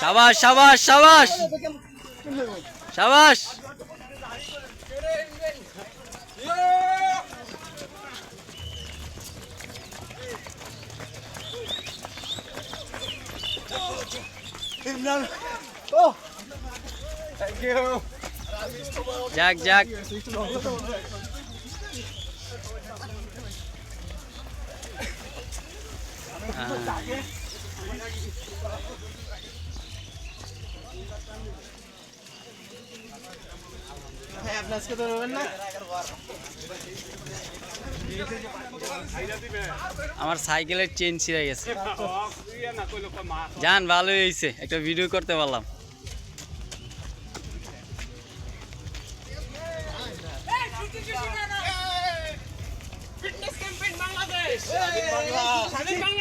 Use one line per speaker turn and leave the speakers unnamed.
সাবাস সাবাস সাবাস। সাবাস।
you.
যাক যাক।
হ্যাঁ আপনি তো রবেন না
আমার সাইকেলের চেন ছিঁড়ে গেছে যান ভালোই হয়েছে একটা ভিডিও করতে পারলাম
ফিটনেস ক্যাম্পেইন স্বাধীন বাংলাদেশ